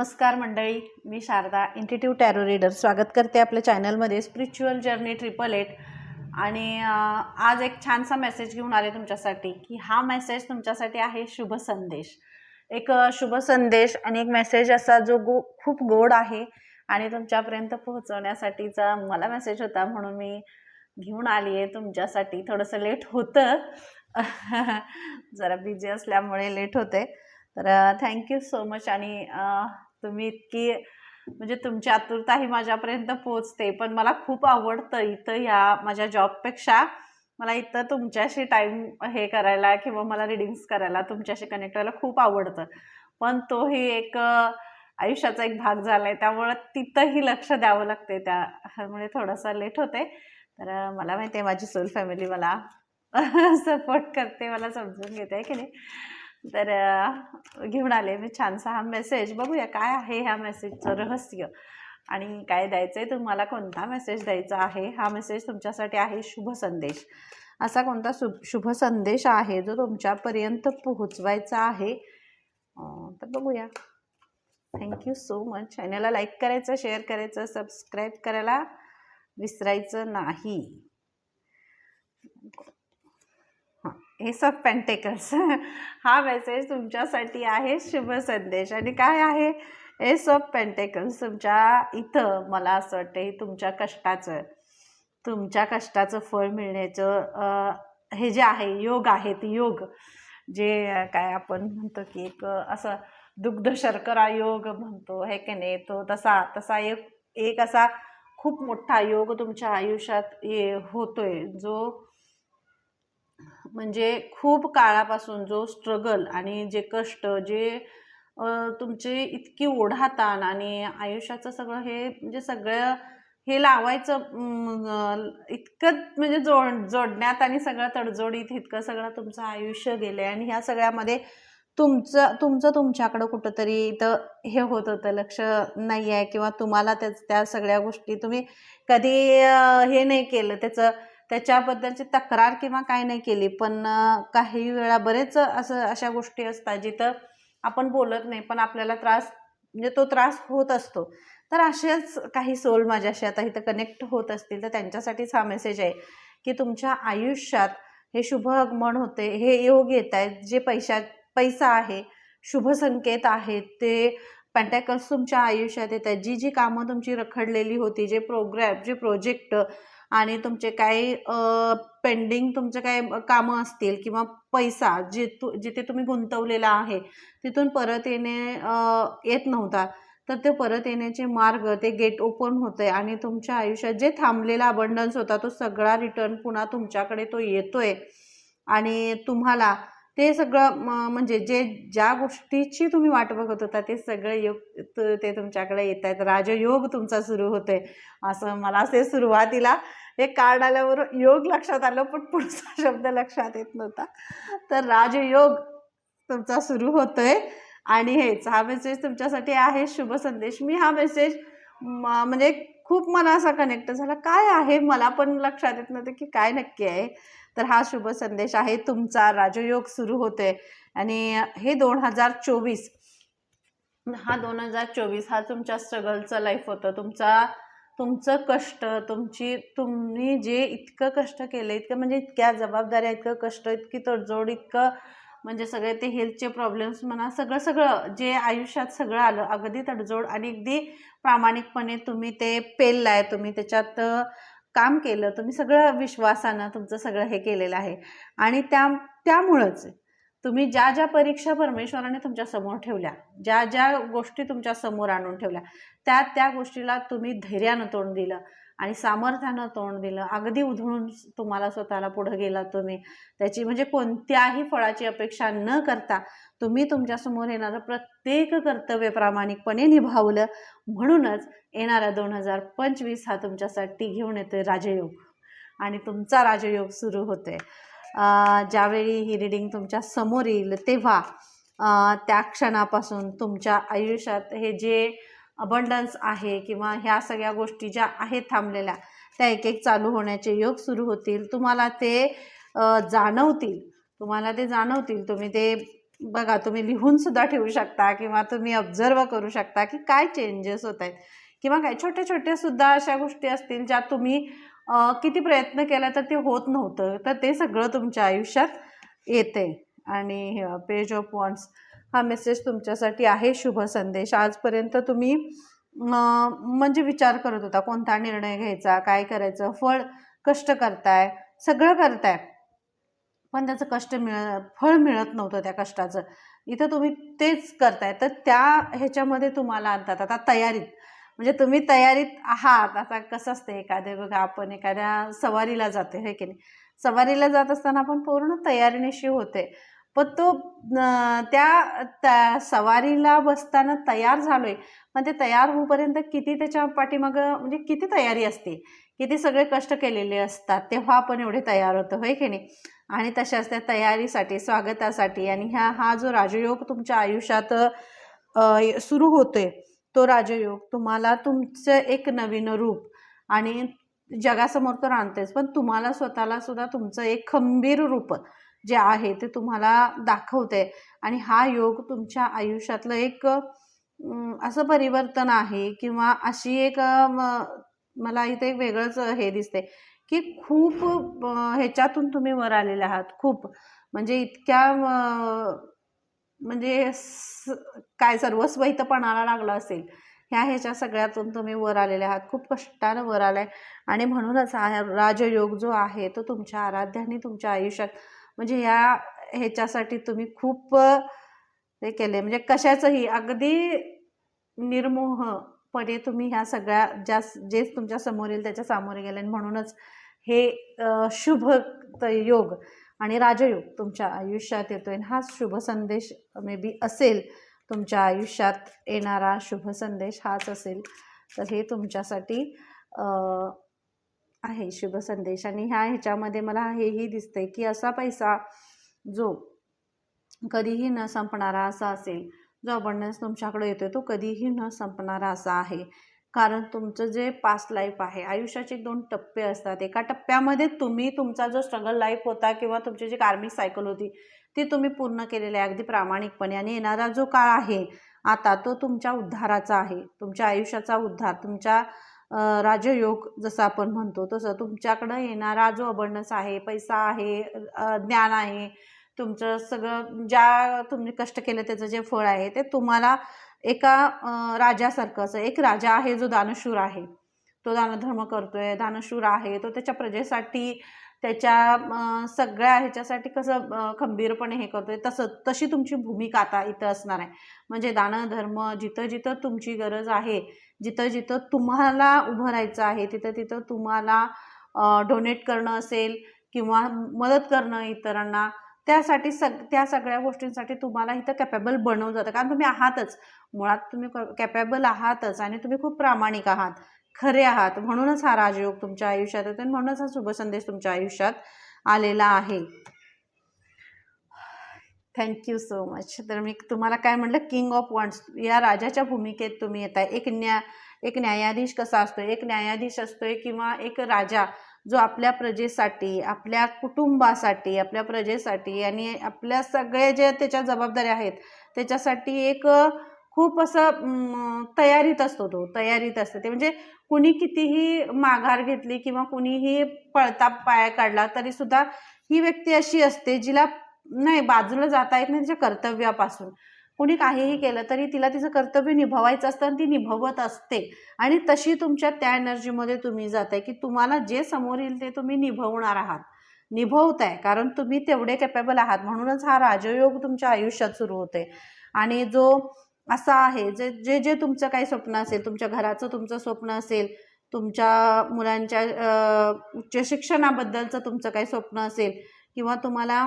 नमस्कार मंडळी मी शारदा इंटिट्यूट टॅरो रीडर स्वागत करते आपल्या चॅनलमध्ये स्पिरिच्युअल जर्नी ट्रिपल एट आणि आज एक छानसा मेसेज घेऊन आले तुमच्यासाठी की हा मेसेज तुमच्यासाठी आहे शुभ संदेश. एक शुभ संदेश आणि एक मेसेज असा जो गो खूप गोड आहे आणि तुमच्यापर्यंत पोहोचवण्यासाठीचा मला मेसेज होता म्हणून मी घेऊन आली आहे तुमच्यासाठी. थोडंसं लेट होतं. जरा बिझी असल्यामुळे लेट होते. तर थँक्यू सो मच आणि तुम्ही इतकी म्हणजे तुमची आतुरता ही माझ्यापर्यंत पोचते पण मला खूप आवडतं इथं ह्या माझ्या जॉबपेक्षा मला इथं तुमच्याशी टाईम हे करायला किंवा मला रिडिंग्स करायला तुमच्याशी कनेक्ट व्हायला खूप आवडतं. पण तोही एक आयुष्याचा एक भाग झाला आहे त्यामुळं तिथंही लक्ष द्यावं लागते त्यामुळे थोडंसं लेट होते. तर मला माहिती आहे माझी सोल फॅमिली मला सपोर्ट करते मला समजून घेते आहे की नाही? तर घेऊन आले मी छानसा हा मेसेज बघूया काय आहे ह्या मेसेजचं रहस्य. आणि काय द्यायचं आहे तुम्हाला कोणता मेसेज द्यायचा आहे? हा मेसेज तुमच्यासाठी आहे शुभ संदेश. असा कोणता शुभ शुभ संदेश आहे जो तुमच्यापर्यंत पोहोचवायचा आहे? तर बघूया. थँक्यू सो मच चॅनलला लाईक करायचं शेअर करायचं सबस्क्राईब करायला विसरायचं नाही हां एस ऑफ पेंटेकल्स हा मेसेज तुमच्यासाठी आहे शुभ संदेश. आणि काय आहे? एस ऑफ पेंटेकल्स तुमच्या इथं मला असं वाटतं हे तुमच्या कष्टाचं तुमच्या कष्टाचं फळ मिळण्याचं हे जे आहे योग आहेत योग. जे काय आपण म्हणतो की एक असं दुग्ध शर्करा योग म्हणतो हे की नाही? तो तसा तसा एक एक असा खूप मोठा योग तुमच्या आयुष्यात ये होतोय. जो म्हणजे खूप काळापासून जो स्ट्रगल आणि जे कष्ट जे तुमचे इतकी ओढाताण आणि आयुष्याचं सगळं हे म्हणजे सगळं हे लावायचं इतकं म्हणजे जोड जोडण्यात आणि सगळं तडजोडीत इतकं सगळं तुमचं आयुष्य गेलं आहे आणि ह्या सगळ्यामध्ये तुमचं तुमचं तुमच्याकडं कुठंतरी इथं हे होत होतं लक्ष नाही आहे किंवा तुम्हाला त्या त्या सगळ्या गोष्टी तुम्ही कधी हे नाही केलं त्याचं त्याच्याबद्दलची तक्रार किंवा काय नाही केली. पण काही वेळा बरेच असं अशा गोष्टी असतात जिथं आपण बोलत नाही पण आपल्याला त्रास म्हणजे तो त्रास होत असतो. तर असेच काही सोल माझ्याशी आता इथं कनेक्ट होत असतील तर त्यांच्यासाठीच हा मेसेज आहे की तुमच्या आयुष्यात हे शुभ आगमन होते हे योग येत आहेत जे पैशा पैसा आहे शुभ संकेत आहेत ते पॅन्टॅकल्स तुमच्या आयुष्यात येत आहेत जी जी कामं तुमची रखडलेली होती जे प्रोग्रॅम जे प्रोजेक्ट आणि तुमचे काही पेंडिंग तुमचे काही कामं असतील किंवा पैसा जे तु जिथे तुम्ही गुंतवलेला आहे तिथून परत येणे येत नव्हता तर ते परत येण्याचे मार्ग ते गेट ओपन होते आणि तुमच्या आयुष्यात जे थांबलेला अबंडन्स होता तो सगळा रिटर्न पुन्हा तुमच्याकडे तो येतोय. आणि तुम्हाला ते सगळं म- म्हणजे जे ज्या गोष्टीची तुम्ही वाट बघत होता ते सगळं योग ते तुमच्याकडे येत आहेत राजयोग तुमचा सुरू होतोय. असं मला असे सुरुवातीला हे कार्ड आल्यावर योग लक्षात आलं पण पुढचा शब्द लक्षात येत नव्हता. तर राजयोग तुमचा सुरू होतोय. आणि हेच हा मेसेज तुमच्यासाठी आहे. शुभ संदेश. मी हा मेसेज म्हणजे खूप मला असा कनेक्ट झाला. काय आहे? मला पण लक्षात येत नव्हतं की काय नक्की आहे. तर हा शुभ संदेश आहे. तुमचा राजयोग सुरू होतोय. आणि हे दोन हजार चोवीस हा दोन हजार चोवीस हा तुमच्या स्ट्रगलचं लाईफ होतं. तुमचा तुमचं कष्ट तुमची तुम्ही जे इतकं कष्ट केलं इतकं म्हणजे इतक्या जबाबदाऱ्या इतकं कष्ट इतकी तडजोड इतकं म्हणजे सगळे ते हेल्थचे प्रॉब्लेम्स म्हणा सगळं सगळं जे आयुष्यात सगळं आलं अगदी तडजोड आणि अगदी प्रामाणिकपणे तुम्ही ते पेललाय. तुम्ही त्याच्यात काम केलं तुम्ही सगळं विश्वासानं तुमचं सगळं हे केलेलं आहे. आणि त्या त्यामुळंच तुम्ही ज्या ज्या परीक्षा परमेश्वराने तुमच्यासमोर ठेवल्या ज्या ज्या गोष्टी तुमच्यासमोर आणून ठेवल्या त्या त्या गोष्टीला तुम्ही धैर्यानं तोंड दिलं आणि सामर्थ्यानं तोंड दिलं. अगदी उधळून तुम्हाला स्वतःला पुढं गेला तुम्ही. त्याची म्हणजे कोणत्याही फळाची अपेक्षा न करता तुम्ही तुमच्यासमोर येणारं प्रत्येक कर्तव्य प्रामाणिकपणे निभावलं. म्हणूनच येणारा दोन हजार पंचवीस हा तुमच्यासाठी घेऊन येतोय राजयोग. आणि तुमचा राजयोग सुरू होतोय. ज्यावेळी ही रिडिंग तुमच्यासमोर येईल तेव्हा त्या क्षणापासून तुमच्या आयुष्यात हे जे अबंडन्स आहे किंवा ह्या सगळ्या गोष्टी ज्या आहेत थांबलेल्या त्या एक एक चालू होण्याचे योग सुरू होतील. तुम्हाला ते जाणवतील. तुम्हाला ते जाणवतील. तुम्ही ते बघा तुम्ही लिहून सुद्धा ठेवू शकता किंवा तुम्ही ऑब्झर्व करू शकता की काय चेंजेस होत आहेत. किंवा काय छोट्या छोट्या सुद्धा अशा गोष्टी असतील ज्या तुम्ही किती प्रयत्न केला तर ते होत नव्हतं तर ते सगळं तुमच्या आयुष्यात येते. आणि पेज ऑफ वॉन्ट्स हा मेसेज तुमच्यासाठी आहे शुभ संदेश. आजपर्यंत तुम्ही म्हणजे विचार करत होता कोणता निर्णय घ्यायचा काय करायचं फळ कष्ट करताय सगळं करताय. पण त्याचं कष्ट मिळ फळ मिळत नव्हतं त्या कष्टाचं. इथं तुम्ही तेच करताय. तर त्या ह्याच्यामध्ये तुम्हाला आणतात. आता तयारीत. म्हणजे तुम्ही तयारीत आहात. आता कसं असतं एखाद्या बघा आपण एखाद्या सवारीला जाते हे की नाही? सवारीला जात असताना आपण पूर्ण तयारीनिशी होते पण तो त्या त्या सवारीला बसताना तयार झालोय. पण ते तयार होऊपर्यंत किती त्याच्या पाठीमागं म्हणजे किती तयारी असते? किती सगळे कष्ट केलेले असतात? तेव्हा आपण एवढे तयार होतो होय की नाही? आणि तशाच त्या तयारीसाठी स्वागतासाठी. आणि ह्या हा जो राजयोग तुमच्या आयुष्यात सुरू होतोय तो राजयोग तुम्हाला तुमचं एक नवीन रूप आणि जगासमोर तर आणतेच पण तुम्हाला स्वतःला सुद्धा तुमचं एक खंबीर रूप जे आहे ते तुम्हाला दाखवते आणि हा योग तुमच्या आयुष्यातलं एक असं परिवर्तन आहे किंवा अशी एक म- मला इथे एक वेगळंच हे दिसते की खूप ह्याच्यातून तुम्ही वर आलेले आहात. खूप. म्हणजे इतक्या म्हणजे काय सर्वस्व इथं पणाला लागलं असेल ह्या ह्याच्या सगळ्यातून तुम्ही वर आलेले आहात. खूप कष्टानं वर आलाय. आणि म्हणूनच हा राजयोग जो आहे तो तुमच्या आराध्याने तुमच्या आयुष्यात म्हणजे ह्या ह्याच्यासाठी तुम्ही खूप हे केले. म्हणजे कशाचंही अगदी निर्मोहपणे तुम्ही ह्या सगळ्या ज्या जे तुमच्यासमोर येईल त्याच्या सामोरे गेले. म्हणूनच हे शुभ योग आणि राजयोग तुमच्या आयुष्यात येतोय आणि हाच शुभ संदेश मे बी असेल तुमच्या आयुष्यात येणारा शुभ संदेश हाच असेल तर हे तुमच्यासाठी आहे शुभ संदेश. आणि ह्या ह्याच्यामध्ये मला हेही दिसतंय की असा पैसा जो कधीही न संपणारा असा असेल जो अबंडन्स तुमच्याकडे येतो तो कधीही न संपणारा असा आहे. कारण तुमचं जे पास्ट लाईफ आहे आयुष्याचे दोन टप्पे असतात. एका टप्प्यामध्ये तुम्ही तुमचा जो स्ट्रगल लाईफ होता किंवा तुमची जी कार्मिक सायकल होती ती तुम्ही पूर्ण केलेली आहे अगदी प्रामाणिकपणे. आणि येणारा जो काळ आहे आता तो तुमच्या उद्धाराचा आहे. तुमच्या आयुष्याचा उद्धार तुमच्या राजयोग जसं आपण म्हणतो तसं तुमच्याकडं येणारा जो अबंडन्स आहे पैसा आहे ज्ञान आहे तुमचं सगळं ज्या तुम्ही कष्ट केलं त्याचं जे फळ आहे ते तुम्हाला एका अ, राजासारखं असं एक राजा आहे जो दानशूर आहे. तो दानधर्म करतोय दानशूर आहे. तो त्याच्या प्रजेसाठी त्याच्या सगळ्या ह्याच्यासाठी कसं खंबीरपणे हे करतोय तसं तशी तुमची भूमिका आता इथं असणार आहे. म्हणजे दानधर्म जिथं जिथं तुमची गरज आहे जिथं जिथं तुम्हाला उभं राहायचं आहे तिथं तिथं तुम्हाला डोनेट करणं असेल किंवा मदत करणं इतरांना त्यासाठी सग त्या सगळ्या गोष्टींसाठी तुम्हाला इथं कॅपेबल बनवलं जातं. कारण तुम्ही आहातच. मुळात तुम्ही कॅपेबल आहातच आणि तुम्ही खूप प्रामाणिक आहात. खरे आहात. म्हणूनच हा राजयोग तुमच्या आयुष्यात येतो आणि म्हणूनच हा शुभ संदेश तुमच्या आयुष्यात आलेला आहे. थँक्यू सो मच तर मी तुम्हाला काय म्हटलं? किंग ऑफ वॉन्ट्स या राजाच्या भूमिकेत तुम्ही येत आहे एक न्या एक न्यायाधीश कसा असतो? एक न्यायाधीश असतोय किंवा एक राजा जो आपल्या प्रजेसाठी आपल्या कुटुंबासाठी आपल्या प्रजेसाठी आणि आपल्या सगळ्या ज्या त्याच्या जबाबदाऱ्या आहेत त्याच्यासाठी एक खूप असं तयारीत असतो तो तयारीत असते. ते म्हणजे कुणी कितीही माघार घेतली किंवा कुणीही पळता पाया काढला तरी सुद्धा ही व्यक्ती अशी असते जिला नाही बाजूला जाता येत नाही तिच्या कर्तव्यापासून. कुणी काहीही केलं तरी तिला तिचं कर्तव्य निभवायचं असतं आणि ती निभवत असते. आणि तशी तुमच्या त्या एनर्जीमध्ये तुम्ही जात आहे की तुम्हाला जे समोर येईल ते तुम्ही निभवणार आहात. निभवत आहे कारण तुम्ही तेवढे कॅपेबल आहात. म्हणूनच हा राजयोग तुमच्या आयुष्यात सुरू होते आणि जो असा आहे जे जे जे तुमचं काही स्वप्न असेल तुमच्या घराचं तुमचं स्वप्न असेल तुमच्या मुलांच्या उच्च शिक्षणाबद्दलचं तुमचं काही स्वप्न असेल किंवा तुम्हाला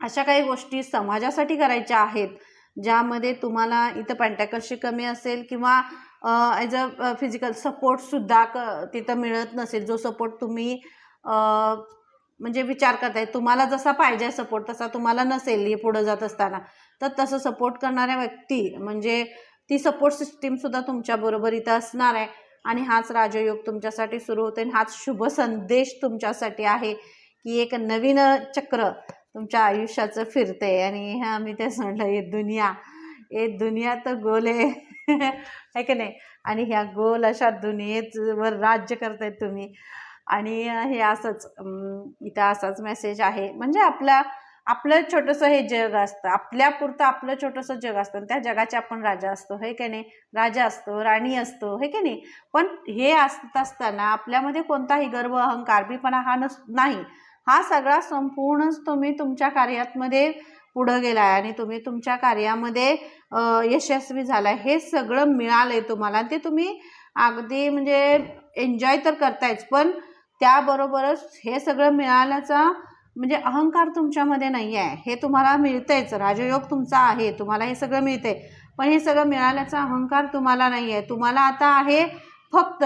अशा काही गोष्टी समाजासाठी करायच्या आहेत ज्यामध्ये तुम्हाला इथं पॅन्टॅकलशी कमी असेल किंवा ॲज अ फिजिकल सपोर्टसुद्धा क तिथं मिळत नसेल. जो सपोर्ट तुम्ही म्हणजे विचार करताय. तुम्हाला जसा पाहिजे सपोर्ट तसा तुम्हाला नसेल हे पुढं जात असताना. तर तसं सपोर्ट करणाऱ्या व्यक्ती म्हणजे ती सपोर्ट सिस्टीमसुद्धा तुमच्याबरोबर इथं असणार आहे. आणि हाच राजयोग तुमच्यासाठी सुरू होते. आणि हाच शुभ संदेश तुमच्यासाठी आहे की एक नवीन चक्र तुमच्या आयुष्याचं फिरते आणि ह्या आम्ही तेच म्हटलं हे दुनिया हे दुनिया तर गोल आहे. है की नाही? आणि ह्या गोल अशा दुनियेवर राज्य करतायत तुम्ही. आणि हे असंच इथं असाच मेसेज आहे. म्हणजे आपल्या आपलं छोटंसं हे जग असतं. आपल्यापुरतं आपलं छोटंसं जग असतं आणि त्या जगाचे आपण राजा असतो. हे की नाही? राजा असतो राणी असतो. हे की नाही? पण हे असत असताना आपल्यामध्ये कोणताही गर्व अहंकार बीपणा हा नस नाही. हा सगळा संपूर्णच तुम्ही तुमच्या कार्यामध्ये पुढं गेलाय आणि तुम्ही तुमच्या कार्यामध्ये यशस्वी झालाय. हे सगळं मिळालंय तुम्हाला. ते तुम्ही अगदी म्हणजे एन्जॉय तर करतायच पण त्याबरोबरच हे सगळं मिळाल्याचा म्हणजे अहंकार तुमच्यामध्ये नाही आहे हे तुम्हाला मिळतंयच. राजयोग तुमचा आहे. तुम्हाला हे सगळं मिळतंय. पण हे सगळं मिळाल्याचा अहंकार तुम्हाला नाही आहे तुम्हाला आता आहे फक्त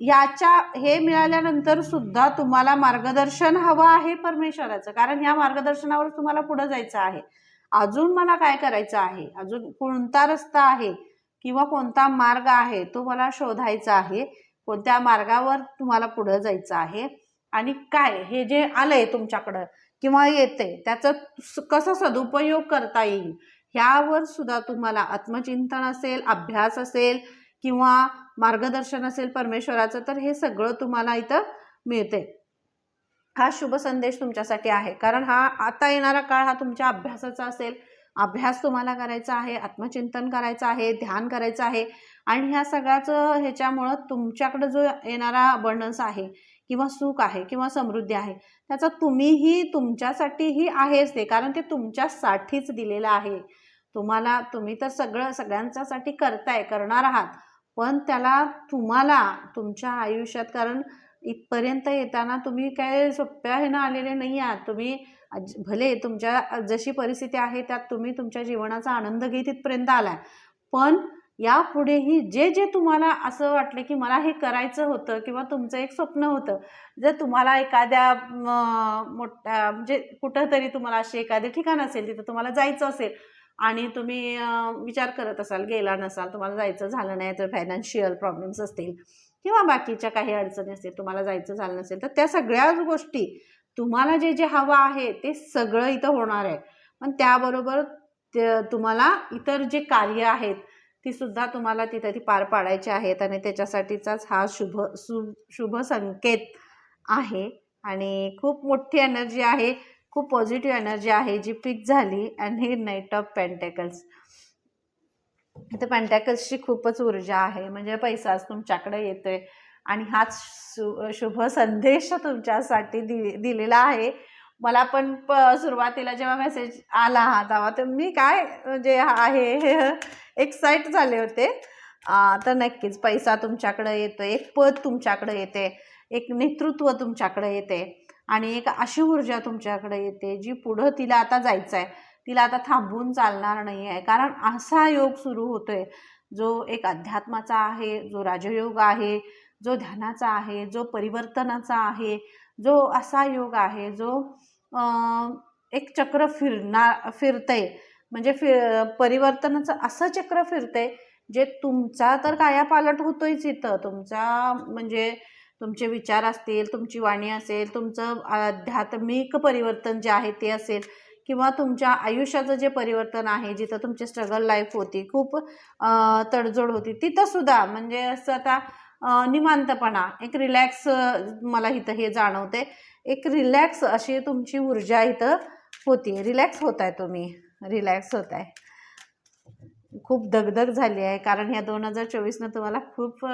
याच्या हे मिळाल्यानंतर सुद्धा तुम्हाला मार्गदर्शन हवं आहे परमेश्वराचं. कारण ह्या मार्गदर्शनावर तुम्हाला पुढं जायचं आहे. अजून मला काय करायचं आहे? अजून कोणता रस्ता आहे? किंवा कोणता मार्ग आहे? तो मला शोधायचा आहे. कोणत्या मार्गावर तुम्हाला पुढं जायचं आहे? आणि काय? हे जे आलंय तुमच्याकडं किंवा येते त्याचं कसं सदुपयोग करता येईल? ह्यावर सुद्धा तुम्हाला आत्मचिंतन असेल अभ्यास असेल किंवा मार्गदर्शन असेल परमेश्वराचं तर हे सगळं तुम्हाला इथं मिळते. हा शुभ संदेश तुमच्यासाठी आहे. कारण हा आता येणारा काळ हा तुमच्या अभ्यासाचा असेल. अभ्यास तुम्हाला करायचा आहे आत्मचिंतन करायचं आहे ध्यान करायचं आहे. आणि ह्या सगळ्याचं ह्याच्यामुळं तुमच्याकडं जो येणारा अबंडन्स आहे किंवा सुख आहे किंवा समृद्धी आहे त्याचा तुम्हीही तुमच्यासाठीही आहेच ते. कारण ते तुमच्यासाठीच दिलेलं आहे. तुम्हाला तुम्ही तर सगळं सगळ्यांच्यासाठी करताय करणार आहात. पण त्याला तुम्हाला तुमच्या आयुष्यात कारण इथपर्यंत येताना तुम्ही काय सोप्या ह्यानं आलेले नाही आहात. तुम्ही भले तुमच्या जशी परिस्थिती आहे त्यात तुम्ही तुमच्या जीवनाचा आनंद घेत इथपर्यंत आलाय. पण यापुढेही जे जे तुम्हाला असं वाटलं की मला हे करायचं होतं किंवा तुमचं एक स्वप्न होतं जर तुम्हाला एखाद्या मोठ्या म्हणजे कुठंतरी तुम्हाला असे एखादे ठिकाण असेल तिथं तुम्हाला जायचं असेल आणि तुम्ही विचार करत असाल गेला नसाल तुम्हाला जायचं झालं नाही तर फायनान्शियल प्रॉब्लेम्स असतील किंवा बाकीच्या काही अडचणी असतील तुम्हाला जायचं झालं नसेल तर त्या सगळ्याच गोष्टी तुम्हाला जे जे हवं आहे ते सगळं इथं होणार आहे. पण त्याबरोबर तुम्हाला इतर जे कार्य आहेत ती सुद्धा तुम्हाला तिथं ती पार पाडायची आहेत आणि त्याच्यासाठीचाच हा शुभ सु शुभ संकेत आहे. आणि खूप मोठी एनर्जी आहे. खूप पॉझिटिव्ह एनर्जी आहे जी पिक झाली अँड ही नाईट ऑफ पेंटॅकल्स इथे पेंटॅकल्सची खूपच ऊर्जा आहे. म्हणजे पैसाच तुमच्याकडे येतोय आणि हाच शु शुभ संदेश तुमच्यासाठी दि दिलेला आहे. मला पण प सुरुवातीला जेव्हा मेसेज आला हा तेव्हा तर मी काय म्हणजे हा आहे एक्साईट झाले होते. तर नक्कीच पैसा तुमच्याकडे येतो एक पद तुमच्याकडे येते एक नेतृत्व तुमच्याकडे येते. आणि एक अशी ऊर्जा तुमच्याकडे येते जी पुढं तिला आता जायचं आहे तिला आता थांबून चालणार नाही आहे कारण असा योग सुरू होतो आहे जो एक अध्यात्माचा आहे जो राजयोग आहे जो ध्यानाचा आहे जो परिवर्तनाचा आहे जो असा योग आहे जो एक चक्र फिरणार फिरतंय. म्हणजे फिर परिवर्तनाचं असं चक्र फिरतंय जे तुमचा तर कायापालट होतोयच इथं. तुमचा म्हणजे तुमचे विचार असतील तुमची वाणी असेल तुमचं आध्यात्मिक परिवर्तन जे आहे ते असेल किंवा तुमच्या आयुष्याचं जे परिवर्तन आहे जिथं तुमची स्ट्रगल लाईफ होती खूप तडजोड होती तिथंसुद्धा म्हणजे असं आता निमांतपणा निवांतपणा एक रिलॅक्स मला इथं हे जाणवते एक रिलॅक्स अशी तुमची ऊर्जा इथं होती. रिलॅक्स होत आहे तुम्ही. रिलॅक्स होत आहे खूप दगदग झाली आहे कारण ह्या दोन हजार चोवीसनं तुम्हाला खूप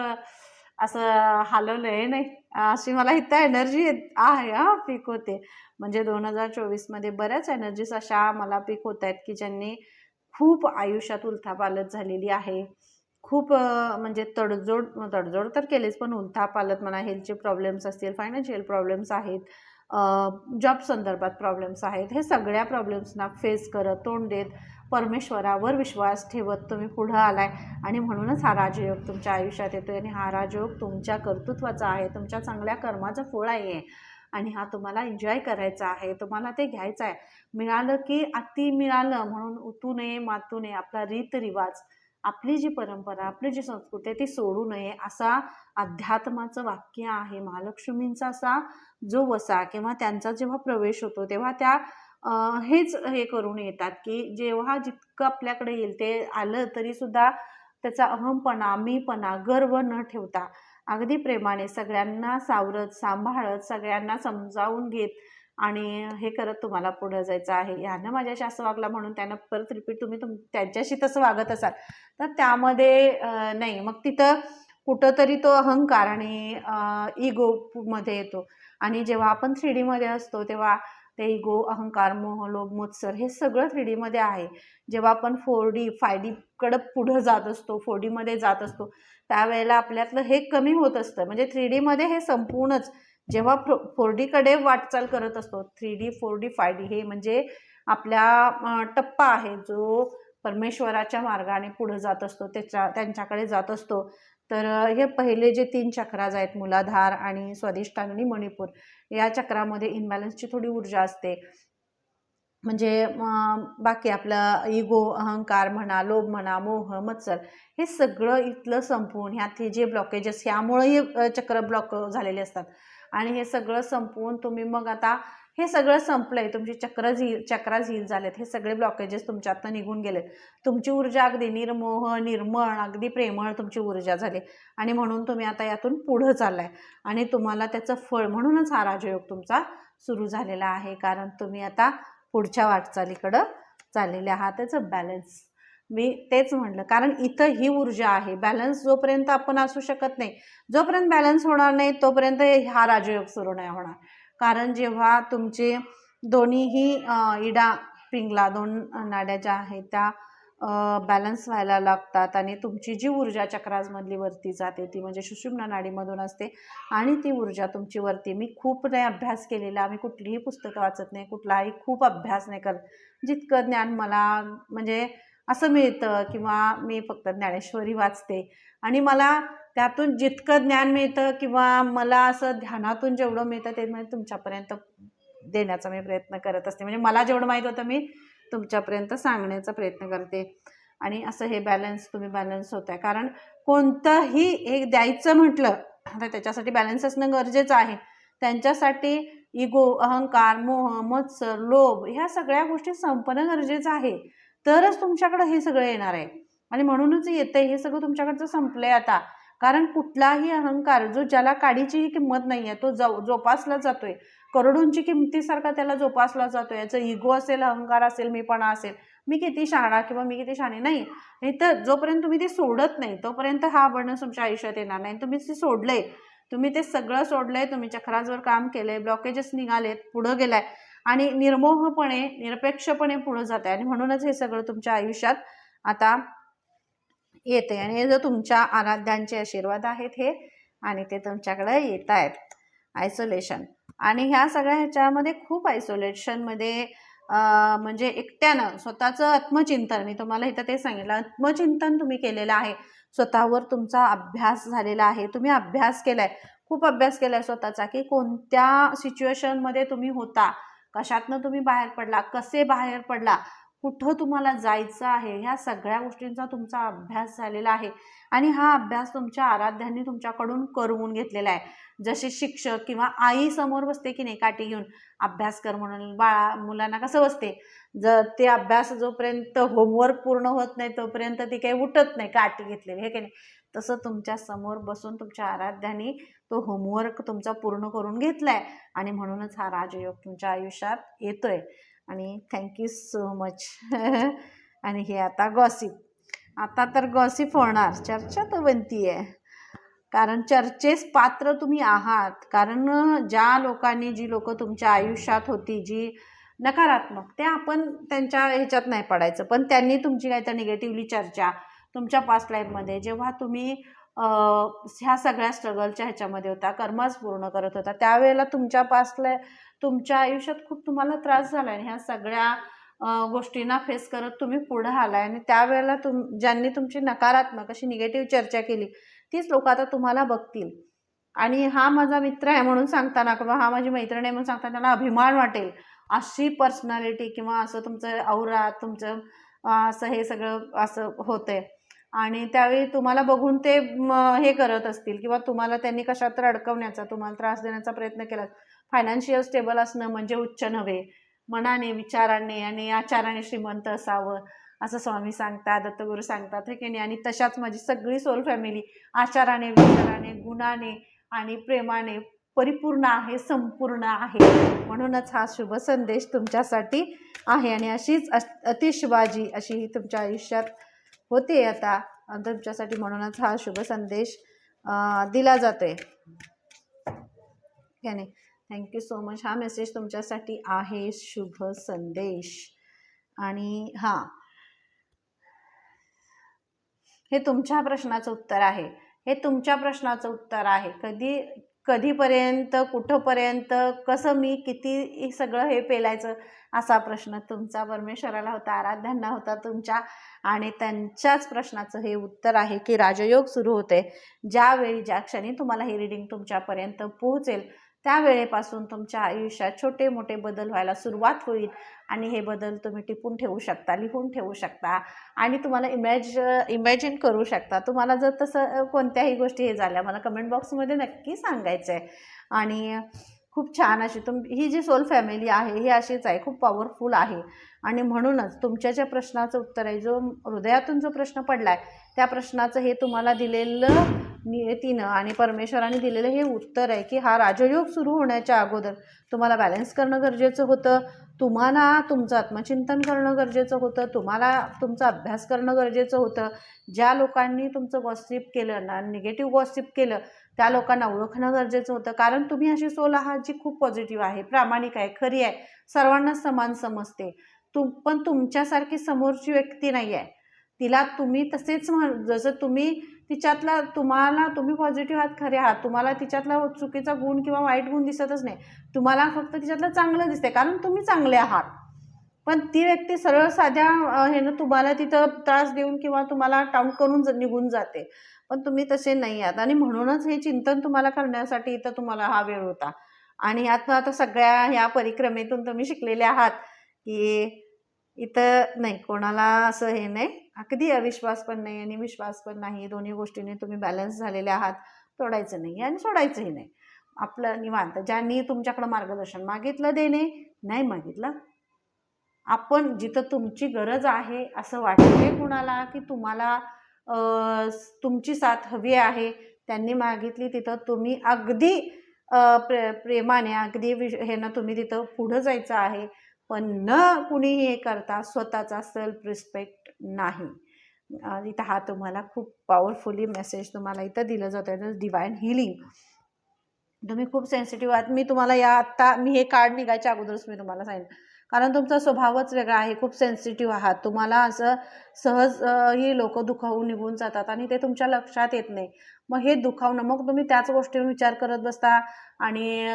असं हलवलं आहे नाही. अशी मला इथं एनर्जी आहे हा पीक होते. म्हणजे दोन हजार चोवीसमध्ये बऱ्याच एनर्जीज अशा मला पीक होत आहेत की ज्यांनी खूप आयुष्यात उलथापालत झालेली आहे. खूप म्हणजे तडजोड तडजोड तर केलीच पण उलथापालत म्हणा हेल्थचे प्रॉब्लेम्स असतील फायनान्शियल प्रॉब्लेम्स आहेत जॉब संदर्भात प्रॉब्लेम्स आहेत हे सगळ्या प्रॉब्लेम्सना फेस करत तोंड देत परमेश्वरावर विश्वास ठेवत तुम्ही पुढं आलाय. आणि म्हणूनच हा राजयोग तुमच्या आयुष्यात येतोय आणि हा राजयोग तुमच्या कर्तृत्वाचा आहे. तुमच्या चांगल्या कर्माचं फळ आहे. आणि हा तुम्हाला एन्जॉय करायचा आहे. तुम्हाला ते घ्यायचं आहे. मिळालं की अति मिळालं म्हणून उतू नये मातू नये. आपला रीतरिवाज आपली जी परंपरा आपली जी संस्कृती आहे ती सोडू नये. असा अध्यात्माचं वाक्य आहे. महालक्ष्मींचा असा जो वसा किंवा त्यांचा जेव्हा प्रवेश होतो तेव्हा त्या हेच हे करून येतात की जेव्हा जितकं आपल्याकडे येईल ते आलं तरी सुद्धा त्याचा अहमपणा मीपणा गर्व न ठेवता अगदी प्रेमाने सगळ्यांना सावरत सांभाळत सगळ्यांना समजावून घेत आणि हे करत तुम्हाला पुढं जायचं आहे. यानं माझ्याशी असं वागला म्हणून त्यानं परत रिपीट तुम्ही तुम त्यांच्याशी तसं वागत असाल तर त्यामध्ये नाही. मग तिथं कुठंतरी तो अहंकार आणि इगो मध्ये येतो. आणि जेव्हा आपण थ्री डीमध्ये असतो तेव्हा ते इगो अहंकार मोह लोभ मत्सर हे सगळं थ्री डीमध्ये आहे. जेव्हा आपण फोर डी फाय डीकडं पुढं जात असतो फोर डीमध्ये जात असतो त्यावेळेला आपल्यातलं हे कमी होत असतं. म्हणजे थ्री डीमध्ये हे संपूर्णच जेव्हा फोर डीकडे वाटचाल करत असतो three D four D five D हे म्हणजे आपल्या टप्पा आहे जो परमेश्वराच्या मार्गाने पुढं जात असतो त्याच्या त्यांच्याकडे जात असतो. तर हे पहिले जे तीन चक्राज आहेत मुलाधार आणि स्वादिष्टान आणि मणिपूर या चक्रामध्ये इनबॅलन्सची थोडी ऊर्जा असते. म्हणजे बाकी आपलं इगो अहंकार म्हणा लोभ म्हणा मोह मत्सर हे सगळं इथलं संपवून ह्यात हे जे ब्लॉकेजेस ह्यामुळेही चक्र ब्लॉक झालेले असतात. आणि हे सगळं संपवून तुम्ही मग आता हे सगळं संपलंय. तुमची चक्र झील चक्रा झील झालेत. हे सगळे ब्लॉकेजेस तुमच्यातनं निघून गेलेत. तुमची ऊर्जा अगदी निर्मोह निर्मळ अगदी प्रेमळ तुमची ऊर्जा झाली. आणि म्हणून तुम्ही आता यातून पुढं चाललाय. आणि तुम्हाला त्याचं फळ म्हणूनच हा राजयोग तुमचा सुरू झालेला आहे. कारण तुम्ही आता पुढच्या वाटचालीकडं चाललेले आहात. त्याचं बॅलन्स मी तेच म्हटलं कारण इथं ही ऊर्जा आहे. बॅलन्स जोपर्यंत आपण असू शकत नाही जोपर्यंत बॅलन्स होणार नाही तोपर्यंत हा राजयोग सुरू नाही होणार. कारण जेव्हा तुमचे दोन्हीही इडा पिंगला दोन नाड्या ज्या आहेत त्या बॅलन्स व्हायला लागतात आणि तुमची जी ऊर्जा चक्राजमधली वरती जाते ती म्हणजे सुषुम्ना नाडीमधून असते आणि ती ऊर्जा तुमची वरती. मी खूप नाही अभ्यास केलेला मी कुठलीही पुस्तकं वाचत नाही कुठलाही खूप अभ्यास नाही करत. जितकं ज्ञान मला म्हणजे असं मिळतं किंवा मी फक्त ज्ञानेश्वरी वाचते. आणि मला त्यातून जितकं ज्ञान मिळतं किंवा मला असं ध्यानातून जेवढं मिळतं ते म्हणजे तुमच्यापर्यंत देण्याचा मी प्रयत्न करत असते. म्हणजे मला जेवढं माहीत होतं मी तुमच्यापर्यंत सांगण्याचा प्रयत्न करते. आणि असं हे बॅलन्स तुम्ही बॅलन्स होत आहे कारण कोणतंही एक द्यायचं म्हटलं तर त्याच्यासाठी बॅलन्स असणं गरजेचं आहे. त्यांच्यासाठी इगो अहंकार मोह मत्सर लोभ ह्या सगळ्या गोष्टी संपणं गरजेचं आहे. तरच तुमच्याकडं हे सगळं येणार आहे. आणि म्हणूनच येतं हे सगळं तुमच्याकडचं संपलं आहे आता. कारण कुठलाही अहंकार जो ज्याला काडीचीही किंमत नाही आहे तो जो जोपासला जातोय. करोडोंची किमतीसारखा त्याला जोपासला जातोय. याचं इगो असेल अहंकार असेल मीपणा असेल मी किती शहाणा किंवा मी किती शहाणे नाही. हे तर जोपर्यंत तुम्ही ते सोडत नाही तोपर्यंत हा बर्णस तुमच्या आयुष्यात येणार नाही. तुम्ही ते सोडलंय. तुम्ही ते सगळं सोडलंय. तुम्ही चक्राजवर काम केलंय. ब्लॉकेजेस निघालेत. पुढं गेलाय. आणि निर्मोहपणे निरपेक्षपणे पुढं जात आहे आणि म्हणूनच हे सगळं तुमच्या आयुष्यात आता येते आणि हे जर तुमच्या आराध्यांचे आशीर्वाद आहेत हे आणि ते तुमच्याकडे येत आहेत आयसोलेशन आणि ह्या सगळ्या ह्याच्यामध्ये खूप आयसोलेशनमध्ये म्हणजे एकट्यानं स्वतःचं आत्मचिंतन मी तुम्हाला इथं ते सांगितलं आत्मचिंतन तुम्ही केलेलं आहे. स्वतःवर तुमचा अभ्यास झालेला आहे. तुम्ही अभ्यास केलाय. खूप अभ्यास केलाय स्वतःचा की कोणत्या सिच्युएशनमध्ये तुम्ही होता? कशातनं तुम्ही बाहेर पडला? कसे बाहेर पडला? कुठं तुम्हाला जायचं आहे? ह्या सगळ्या गोष्टींचा तुमचा अभ्यास झालेला आहे. आणि हा अभ्यास तुमच्या आराध्यांनी तुमच्याकडून करवून घेतलेला आहे. जसे शिक्षक किंवा आई समोर बसते की नाही काठी घेऊन अभ्यास कर म्हणून बाळा मुलांना कसं बसते? जर ते अभ्यास जोपर्यंत होमवर्क पूर्ण होत नाही तोपर्यंत ती काही उठत नाही काठी घेतलेली हे की नाही? तसं तुमच्यासमोर बसून तुमच्या आराध्याने तो होमवर्क तुमचा पूर्ण करून घेतलाय. आणि म्हणूनच हा राजयोग तुमच्या आयुष्यात येतोय. आणि थँक्यू सो मच आणि हे आता गॉसिप आता तर गॉसिप होणार. चर्चा तर बनती आहे. कारण चर्चेस पात्र तुम्ही आहात. कारण ज्या लोकांनी जी लोक तुमच्या आयुष्यात होती जी नकारात्मक ते आपण त्यांच्या ह्याच्यात नाही पडायचं. पण त्यांनी तुमची काय तर निगेटिव्हली चर्चा तुमच्या पास्ट लाईफमध्ये जेव्हा तुम्ही ह्या सगळ्या स्ट्रगलच्या ह्याच्यामध्ये होता कर्मच पूर्ण करत होता त्यावेळेला तुमच्या पास्ट लाय तुमच्या आयुष्यात खूप तुम्हाला त्रास झाला आणि ह्या सगळ्या गोष्टींना फेस करत तुम्ही पुढं आलाय आणि त्यावेळेला तुम ज्यांनी तुमची नकारात्मक अशी निगेटिव्ह चर्चा केली तीच लोक आता तुम्हाला बघतील. आणि हा माझा मित्र आहे म्हणून सांगताना किंवा हा माझी मैत्रीण आहे म्हणून सांगताना त्यांना अभिमान वाटेल. अशी पर्सनॅलिटी किंवा असं तुमचं औरा तुमचं असं हे सगळं असं होतंय. आणि त्यावेळी तुम्हाला बघून ते हे करत असतील किंवा तुम्हाला त्यांनी कशात तर अडकवण्याचा तुम्हाला त्रास देण्याचा प्रयत्न केला. फायनान्शियल स्टेबल असणं म्हणजे उच्च नव्हे. मनाने विचाराने आणि आचाराने श्रीमंत असावं असं स्वामी सांगतात दत्तगुरू सांगतात हे की नाही? आणि तशाच माझी सगळी सोल फॅमिली आचाराने विचाराने गुणाने आणि प्रेमाने परिपूर्ण आहे संपूर्ण आहे. म्हणूनच हा शुभ संदेश तुमच्यासाठी आहे आणि अशीच अतिशबाजी अशी ही तुमच्या आयुष्यात होते आता. तुमच्यासाठी म्हणूनच हा शुभ संदेश दिला जातोय. काय नाही थँक्यू सो मच हा मेसेज तुमच्यासाठी आहे. शुभ संदेश. आणि हां. हे तुमच्या प्रश्नाचं उत्तर आहे. हे तुमच्या प्रश्नाचं उत्तर आहे. कधी कधीपर्यंत कुठंपर्यंत कसं मी किती सगळं हे पेलायचं असा प्रश्न तुमचा परमेश्वराला होता आराध्यांना होता तुमच्या आणि त्यांच्याच प्रश्नाचं हे उत्तर आहे की राजयोग सुरू होते. ज्यावेळी ज्या क्षणी तुम्हाला ही रिडिंग तुमच्यापर्यंत पोहोचेल त्यावेळेपासून तुमच्या आयुष्यात छोटे मोठे बदल व्हायला सुरुवात होईल. आणि हे बदल तुम्ही टिपून ठेवू शकता लिहून ठेवू शकता आणि तुम्हाला इमॅज इमॅजिन करू शकता. तुम्हाला जर तसं कोणत्याही गोष्टी हे झाल्या मला कमेंट बॉक्समध्ये नक्की सांगायचं आहे आणि खूप छान अशी तुम ही जी सोल फॅमिली आहे ही अशीच आहे खूप पॉवरफुल आहे. आणि म्हणूनच तुमच्या ज्या प्रश्नाचं उत्तर आहे जो हृदयातून जो प्रश्न पडला आहे त्या प्रश्नाचं हे तुम्हाला दिलेलं नियतीनं आणि परमेश्वराने दिलेलं हे उत्तर आहे की हा राजयोग सुरू होण्याच्या अगोदर तुम्हाला बॅलन्स करणं गरजेचं होतं. तुम्हाला तुमचं आत्मचिंतन करणं गरजेचं होतं. तुम्हाला तुमचा अभ्यास करणं गरजेचं होतं. ज्या लोकांनी तुमचं गॉसिप केलं ना निगेटिव्ह गॉसिप केलं त्या लोकांना ओळखणं गरजेचं होतं. कारण तुम्ही अशी सोल आहात जी खूप पॉझिटिव्ह आहे प्रामाणिक आहे खरी आहे. सर्वांना समान समजते. तुम पण तुमच्यासारखी समोरची व्यक्ती नाही आहे तिला तुम्ही तसेच म्हण जसं तुम्ही तिच्यातला तुम्हाला तुम्ही पॉझिटिव्ह आहात खरे आहात. तुम्हाला तिच्यातला चुकीचा गुण किंवा वाईट गुण दिसतच नाही. तुम्हाला फक्त तिच्यातलं चांगलं दिसते कारण तुम्ही चांगले आहात. पण ती व्यक्ती सरळ साध्या ह्यानं तुम्हाला तिथं त्रास देऊन किंवा तुम्हाला टाउट करून ज- निघून जाते. पण तुम्ही तसे नाही आहात. आणि म्हणूनच हे चिंतन तुम्हाला करण्यासाठी इथं तुम्हाला हा वेळ होता. आणि आता आता सगळ्या ह्या परिक्रमेतून तुम्ही शिकलेले आहात की इथं नाही कोणाला असं हे नाही. अगदी अविश्वास पण नाही आणि विश्वास पण नाही. दोन्ही गोष्टीने तुम्ही बॅलन्स झालेले आहात. तोडायचं नाही आणि सोडायचंही नाही. आपलं निवांत. ज्यांनी तुमच्याकडं मार्गदर्शन मागितलं देणे नाही मागितलं आपण जिथं तुमची गरज आहे असं वाटते कुणाला की तुम्हाला तुमची साथ हवी आहे त्यांनी मागितली तिथं तुम्ही अगदी प्रे प्रेमाने अगदी विश हे ना तुम्ही तिथं पुढं जायचं आहे. पण न कुणीही हे करता स्वतःचा सेल्फ रिस्पेक्ट नाही. इथं हा तुम्हाला खूप पॉवरफुली मेसेज तुम्हाला इथं दिलं जातं आहे डिवाईन हिलिंग तुम्ही खूप सेन्सिटिव्ह आहात. मी तुम्हाला या आत्ता मी हे कार्ड निघायच्या अगोदरच मी तुम्हाला सांगेन. कारण तुमचा स्वभावच वेगळा आहे खूप सेन्सिटिव्ह आहात. तुम्हाला असं सहज ही लोक दुखावून निघून जातात आणि ते तुमच्या लक्षात येत नाही. मग हे दुखावणं मग तुम्ही त्याच गोष्टीवर विचार करत बसता आणि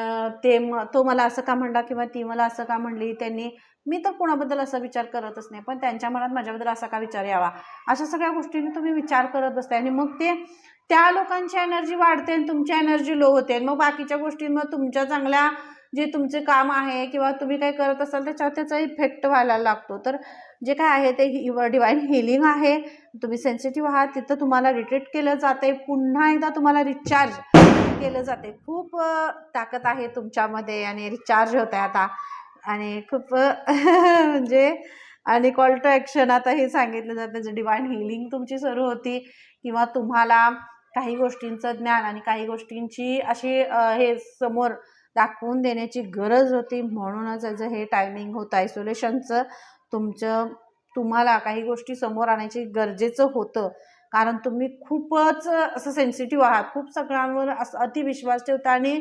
ते म तो मला असं का म्हणला किंवा ती मला असं का म्हणली त्यांनी मी तर कोणाबद्दल असा विचार करतच नाही पण त्यांच्या मनात माझ्याबद्दल असा का विचार यावा? अशा सगळ्या गोष्टींनी तुम्ही विचार करत बसताय आणि मग ते त्या लोकांची एनर्जी वाढते आणि तुमची एनर्जी लो होते. आणि मग बाकीच्या गोष्टींवर तुमच्या चांगल्या जे तुमचे काम आहे किंवा तुम्ही काय करत असाल त्याच्यावर त्याचा इफेक्ट व्हायला लागतो. तर जे काय आहे ते हि डिवाईन हिलिंग आहे. तुम्ही सेन्सिटिव्ह आहात तिथं तुम्हाला रिट्रीट केलं जाते पुन्हा एकदा तुम्हाला रिचार्ज केलं जाते खूप ताकद आहे तुमच्यामध्ये आणि रिचार्ज होत आहे आता. आणि खूप म्हणजे आणि कॉल टू ॲक्शन आता हे सांगितलं जातं. जे डिवाईन हिलिंग तुमची सुरू होती किंवा तुम्हाला काही गोष्टींचं ज्ञान आणि काही गोष्टींची अशी हे समोर दाखवून देण्याची गरज होती. म्हणूनच याचं हे टायमिंग होतं. आयसोलेशनचं तुमचं तुम्हाला काही गोष्टी समोर आणायची गरजेचं होतं. कारण तुम्ही खूपच असं सेन्सिटिव्ह आहात. खूप सगळ्यांवर असं अतिविश्वास ठेवता आणि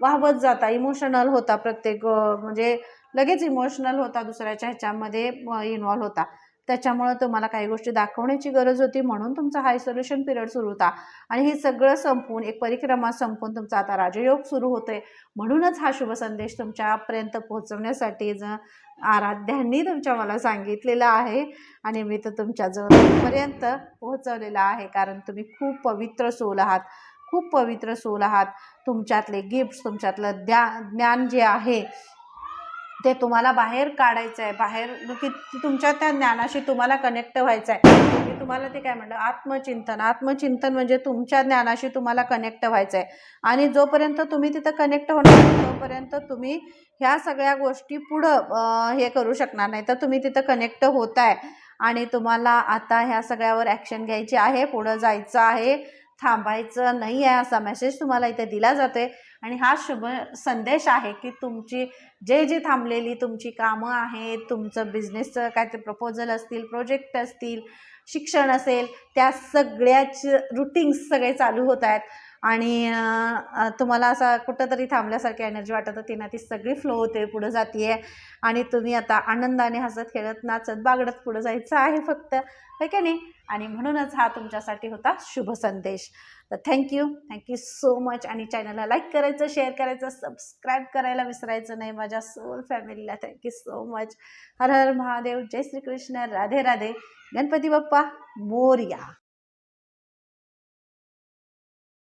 वाहवत जाता. इमोशनल होता प्रत्येक म्हणजे लगेच इमोशनल होता दुसऱ्याच्या ह्याच्यामध्ये इन्वॉल्व्ह होता. त्याच्यामुळं तुम्हाला काही गोष्टी दाखवण्याची गरज होती म्हणून तुमचा हा आयसोलेशन पिरियड सुरू होता. आणि हे सगळं संपून एक परिक्रमा संपून तुमचा आता राजयोग सुरू होतोय. म्हणूनच हा शुभ संदेश तुमच्यापर्यंत पोहोचवण्यासाठी ज आराध्यांनी तुमच्या मला सांगितलेलं आहे. आणि मी तर तुमच्या जवळपर्यंत पोहोचवलेला आहे. कारण तुम्ही खूप पवित्र सोल आहात. खूप पवित्र सोल आहात. तुमच्यातले गिफ्ट्स तुमच्यातलं ज्ञा ज्ञान जे आहे ते तुम्हाला बाहेर काढायचं आहे बाहेर की तुमच्या त्या ज्ञानाशी तुम्हाला कनेक्ट व्हायचं आहे मी तुम्हाला ते काय म्हणलं? आत्मचिंतन. आत्मचिंतन म्हणजे तुमच्या ज्ञानाशी तुम्हाला कनेक्ट व्हायचं आहे आणि जोपर्यंत तुम्ही तिथं कनेक्ट होणार तोपर्यंत तुम्ही ह्या सगळ्या गोष्टी पुढं हे करू शकणार नाही. तर तुम्ही तिथं कनेक्ट होत आहे आणि तुम्हाला आता ह्या सगळ्यावर ॲक्शन घ्यायची आहे पुढं जायचं आहे थांबायचं नाही आहे असा मेसेज तुम्हाला इथे दिला जातो आहे आणि हा शुभ संदेश आहे की तुमची जे जे थांबलेली तुमची कामं आहेत तुमचं बिझनेसचं काय ते प्रपोजल असतील प्रोजेक्ट असतील शिक्षण असेल त्या सगळ्याचे रुटीन्स सगळे चालू होत आहेत. आणि तुम्हाला असा कुठंतरी थांबल्यासारखी एनर्जी वाटत होती ना ती सगळी फ्लो होते पुढं जाते आणि तुम्ही आता आनंदाने हसत खेळत नाचत बागडत पुढं जायचं आहे फक्त आहे का नाही? आणि म्हणूनच हा तुमच्यासाठी होता शुभ संदेश. तर थँक्यू थँक्यू सो मच आणि चॅनलला लाईक करायचं शेअर करायचं सबस्क्राईब करायला विसरायचं नाही माझ्या सोल फॅमिलीला thank you so much Har Har Mahadev. Jai Shrikrishna. Radhe Radhe. Ganpati Bappa. Morya.